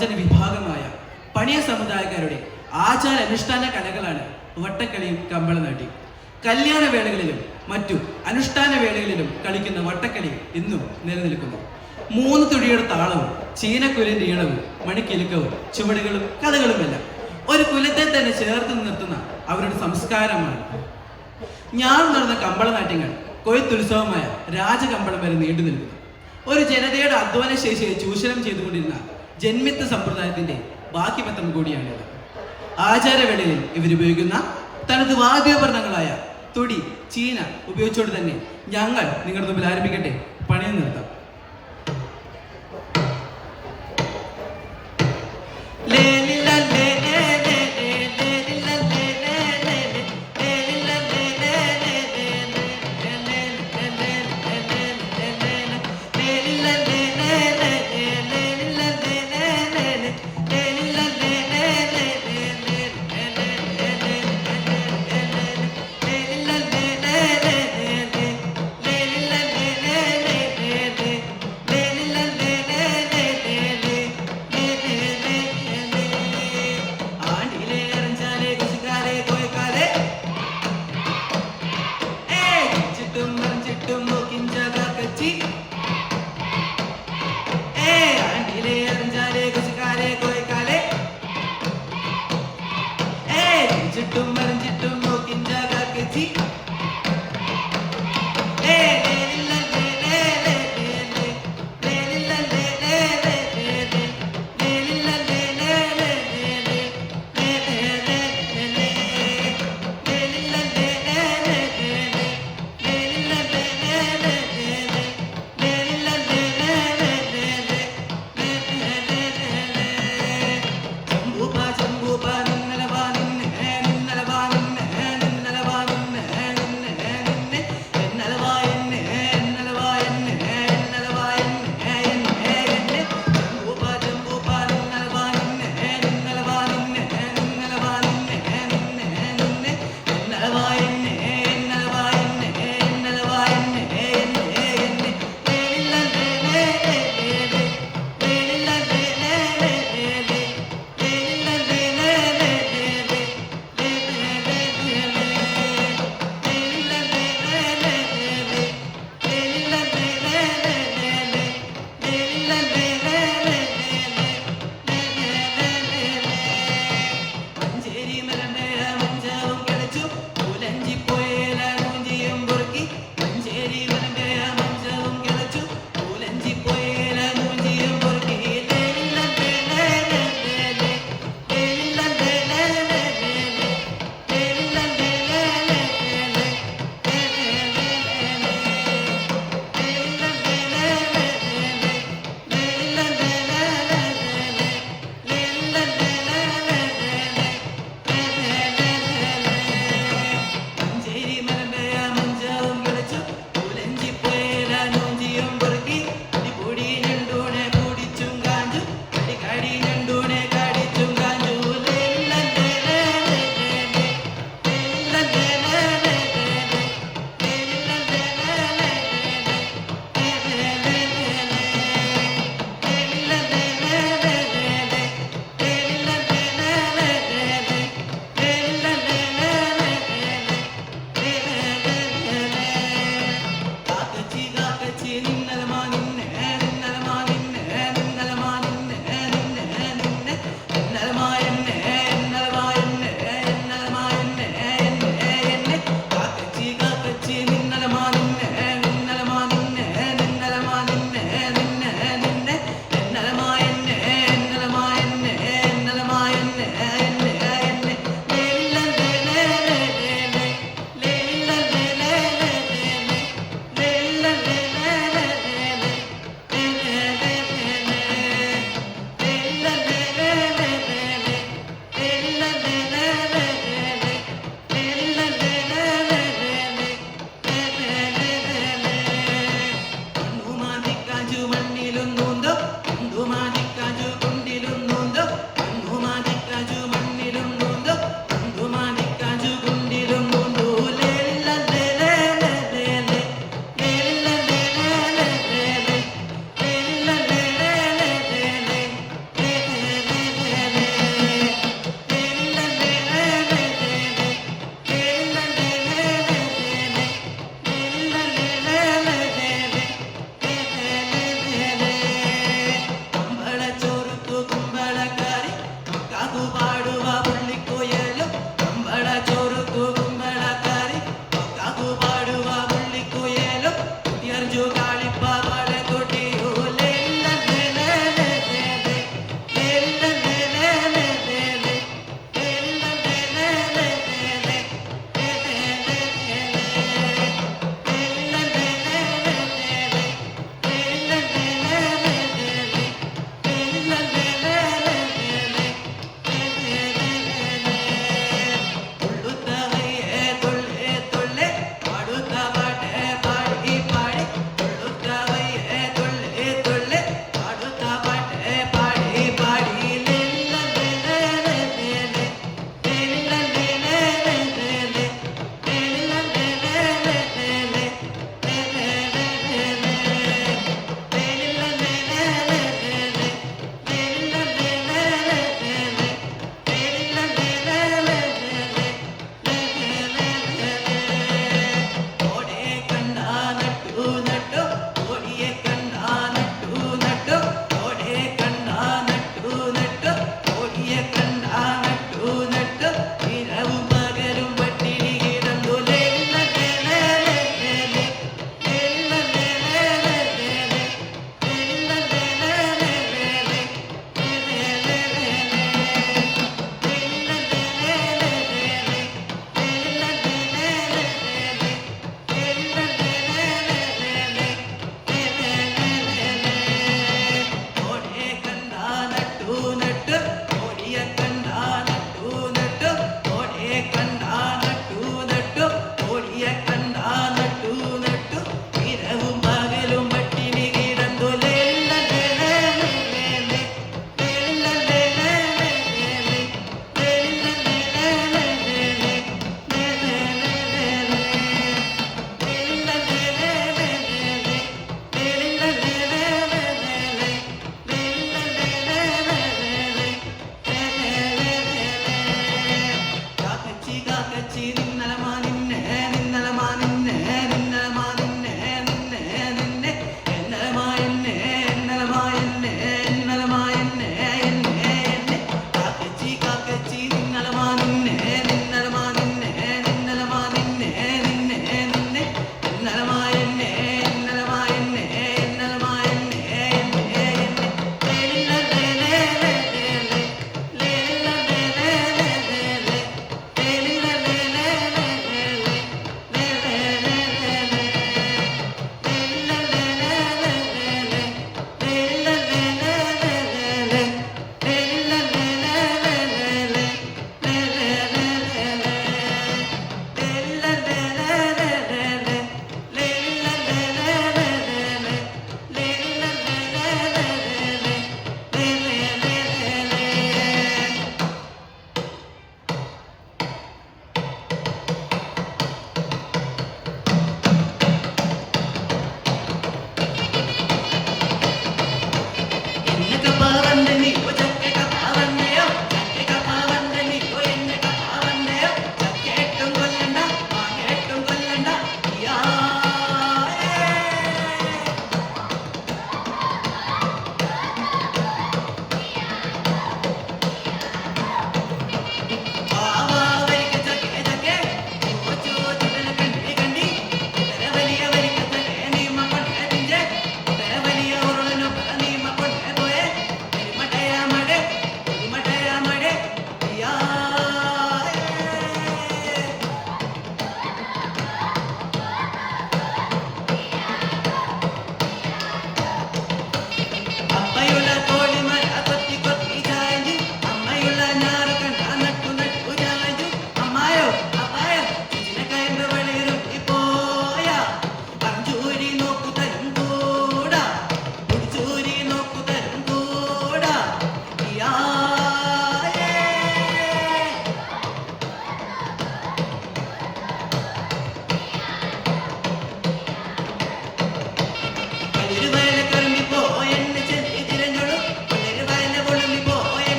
ബഹുജന വിഭാഗമായ പണിയ സമുദായക്കാരുടെ ആചാര അനുഷ്ഠാന കലകളാണ് വട്ടക്കളിയും കമ്പളനാട്ടിയും കല്യാണ വേളകളിലും മറ്റു അനുഷ്ഠാന വേളകളിലും കളിക്കുന്ന വട്ടക്കളി ഇന്നും നിലനിൽക്കുന്നു. മൂന്ന് തുടിയുടെ താളവും ചീനക്കുലിന്റെ ഈണവും മണിക്കിലുക്കവും ചുവടുകളും കഥകളുമെല്ലാം ഒരു കുലത്തെ തന്നെ ചേർത്ത് നിർത്തുന്ന അവരുടെ സംസ്കാരമാണ്. ഞാൻ നടന്ന കമ്പളനാട്യങ്ങൾ കൊയ്ത്തുത്സവമായ രാജകമ്പളം വരെ നീണ്ടു നിൽക്കുന്നു ഒരു ജനതയുടെ അധ്വാന ശേഷിയെ ചൂഷണം ചെയ്തുകൊണ്ടിരുന്ന ജന്മിത്ത സമ്പ്രദായത്തിന്റെ ബാക്കിപത്രം കൂടിയാണിത്. ആചാരവേളയിൽ ഇവരുപയോഗിക്കുന്ന തനത് വാദ്യോപകരണങ്ങളായ തൊടി ചീന ഉപയോഗിച്ചുകൊണ്ട് തന്നെ ഞങ്ങൾ നിങ്ങളുടെ മുമ്പിൽ ആരംഭിക്കട്ടെ. പണിയും നിർത്താം. ലേ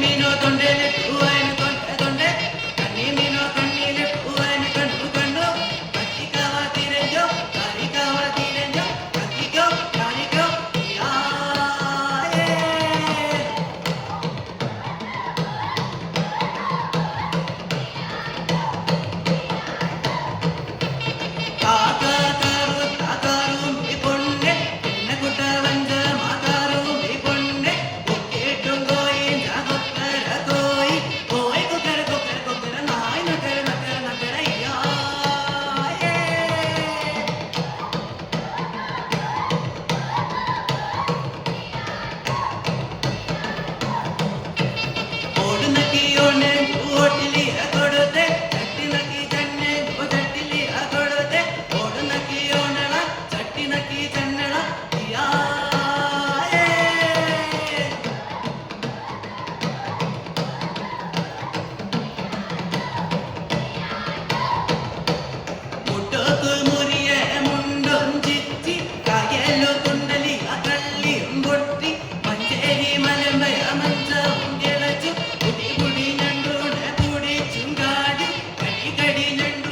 ni no tondele பன்னிரண்டு